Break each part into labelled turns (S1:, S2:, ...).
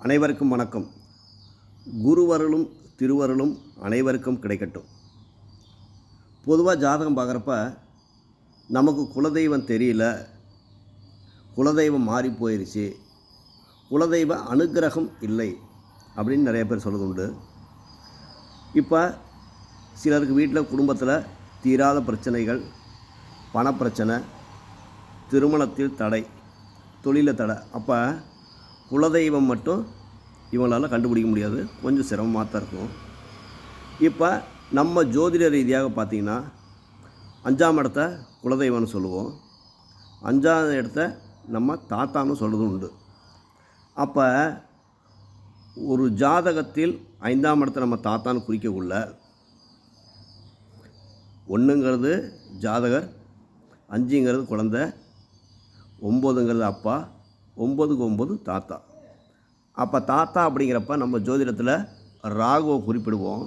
S1: அனைவருக்கும் வணக்கம். குருவருளும் திருவருளும் அனைவருக்கும் கிடைக்கட்டும். பொதுவாக ஜாதகம் பார்க்குறப்ப நமக்கு குலதெய்வம் தெரியல குலதெய்வம் மாறி போயிடுச்சு குலதெய்வ அனுக்கிரகம் இல்லை அப்படின்னு நிறைய பேர் சொல்லுது உண்டு இப்போ சிலருக்கு வீட்டில் குடும்பத்தில் தீராத பிரச்சனைகள் பணப்பிரச்சனை திருமணத்தில் தடை தொழிலில் தடை. அப்போ குலதெய்வம் மட்டும் இவங்களால் கண்டுபிடிக்க முடியாது. கொஞ்சம் சிரமமாக தான் இருக்கும். இப்போ நம்ம ஜோதிட ரீதியாக பார்த்திங்கன்னா அஞ்சாம் இடத்த குலதெய்வம்னு சொல்லுவோம். அஞ்சாவது இடத்த நம்ம தாத்தான்னு சொல்கிறது உண்டு. அப்போ ஒரு ஜாதகத்தில் ஐந்தாம் இடத்த நம்ம தாத்தான்னு குறிக்கக்குள்ள ஒன்றுங்கிறது ஜாதகர் அஞ்சுங்கிறது குழந்த ஒம்போதுங்கிறது அப்பா ஒம்பதுக்கு ஒம்பது தாத்தா. அப்போ தாத்தா அப்படிங்கிறப்ப நம்ம ஜோதிடத்தில் ராகுவை குறிப்பிடுவோம்.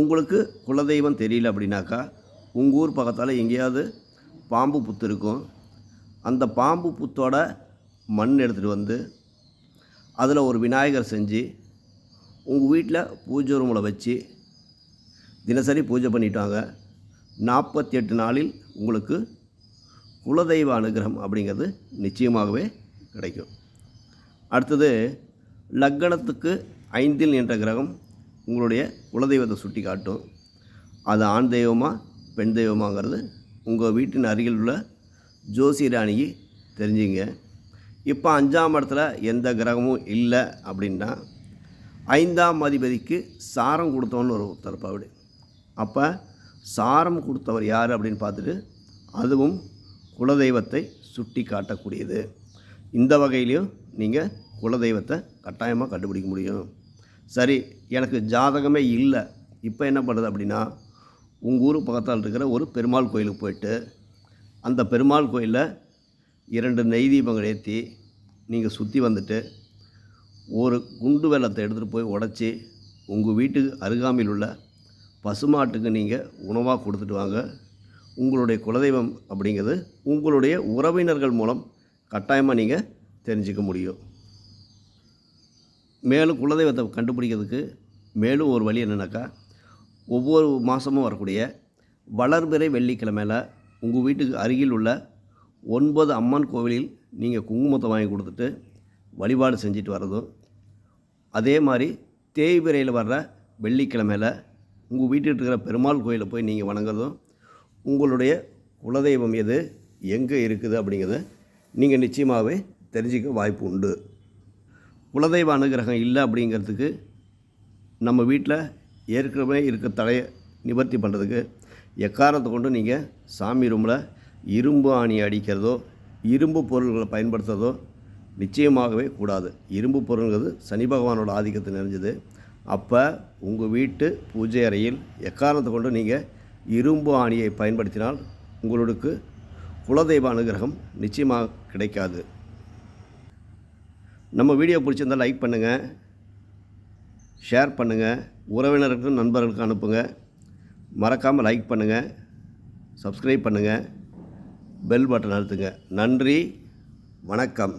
S1: உங்களுக்கு குலதெய்வம் தெரியல அப்படின்னாக்கா உங்கள் ஊர் பக்கத்தால் எங்கேயாவது பாம்பு புத்து இருக்கும். அந்த பாம்பு புத்தோட மண் எடுத்துகிட்டு வந்து அதில் ஒரு விநாயகர் செஞ்சு உங்கள் வீட்டில் பூஜை ரூமில் வச்சு தினசரி பூஜை பண்ணிட்டாங்க. நாற்பத்தி எட்டு நாளில் உங்களுக்கு குலதெய்வ அனுகிரகம் அப்படிங்கிறது நிச்சயமாகவே கிடைக்கும். அடுத்தது லக்கணத்துக்கு ஐந்தில் என்ற கிரகம் உங்களுடைய குலதெய்வத்தை சுட்டி காட்டும். அது ஆண் தெய்வமா பெண் தெய்வமாங்கிறது உங்கள் வீட்டின் அருகில் உள்ள ஜோசிராணிக்கு தெரிஞ்சுங்க. இப்போ அஞ்சாம் இடத்துல எந்த கிரகமும் இல்லை அப்படின்னா ஐந்தாம் அதிபதிக்கு சாரம் கொடுத்தவன்னு ஒரு தரப்பாவிடு அப்போ சாரம் கொடுத்தவர் யார் அப்படின்னு பார்த்துட்டு அதுவும் குலதெய்வத்தை சுட்டி காட்டக்கூடியது இந்த வகையிலையும் நீங்கள் குலதெய்வத்தை கட்டாயமாக கண்டுபிடிக்க முடியும். சரி எனக்கு ஜாதகமே இல்லை. இப்போ என்ன பண்ணுறது அப்படின்னா உங்கள் ஊர் பக்கத்தில் இருக்கிற ஒரு பெருமாள் கோயிலுக்கு போயிட்டு அந்த பெருமாள் கோயிலில் இரண்டு நெய் தீபங்கள் ஏற்றி நீங்கள் சுற்றி வந்துட்டு ஒரு குண்டு வெள்ளத்தை எடுத்துகிட்டு போய் உடச்சி உங்கள் வீட்டுக்கு அருகாமையில் உள்ள பசுமாட்டுக்கு நீங்கள் உணவாக கொடுத்துட்டு வாங்க. உங்களுடைய குலதெய்வம் அப்படிங்கிறது உங்களுடைய உறவினர்கள் மூலம் கட்டாயமாக நீங்கள் தெரிஞ்சுக்க முடியும். மேலும் குலதெய்வத்தை கண்டுபிடிக்கிறதுக்கு மேலும் ஒரு வழி என்னென்னாக்கா ஒவ்வொரு மாதமும் வரக்கூடிய வளர்பிறை வெள்ளிக்கிழமையில் உங்கள் வீட்டுக்கு அருகில் உள்ள ஒன்பது அம்மன் கோவிலில் நீங்கள் குங்குமத்தை வாங்கி கொடுத்துட்டு வழிபாடு செஞ்சுட்டு வர்றதும் அதே மாதிரி தேய்பிரையில் வர்ற வெள்ளிக்கிழமையில் உங்கள் வீட்டில் இருக்கிற பெருமாள் கோயிலில் போய் நீங்கள் வணங்குறதும் உங்களுடைய குலதெய்வம் எது? எங்கே இருக்குது அப்படிங்கிறத நீங்கள் நிச்சயமாகவே தெரிஞ்சிக்க வாய்ப்பு உண்டு. குலதெய்வ அனுகிரகம் இல்லை அப்படிங்கிறதுக்கு நம்ம வீட்டில் ஏற்கனவே இருக்க தடையை நிவர்த்தி பண்ணுறதுக்கு எக்காரத்தை கொண்டு நீங்கள் சாமி ரூமில் இரும்பு ஆணி அடிக்கிறதோ இரும்பு பொருள்களை பயன்படுத்துறதோ நிச்சயமாகவே கூடாது. இரும்பு பொருள்ங்கிறது சனி பகவானோட ஆதிக்கத்தை நிறைஞ்சது. அப்போ உங்கள் வீட்டு பூஜை அறையில் எக்காரணத்தை கொண்டு நீங்கள் இரும்பு ஆணியை பயன்படுத்தினால் உங்களுக்கு குலதெய்வ அனுகிரகம் நிச்சயமாக கிடைக்காது. நம்ம வீடியோ பிடிச்சிருந்தால் லைக் பண்ணுங்கள் ஷேர் பண்ணுங்கள் உறவினருக்கும் நண்பர்களுக்கும் அனுப்புங்க மறக்காமல் லைக் பண்ணுங்கள் சப்ஸ்கிரைப் பண்ணுங்கள் பெல் பட்டன் அழுத்துங்க. நன்றி வணக்கம்.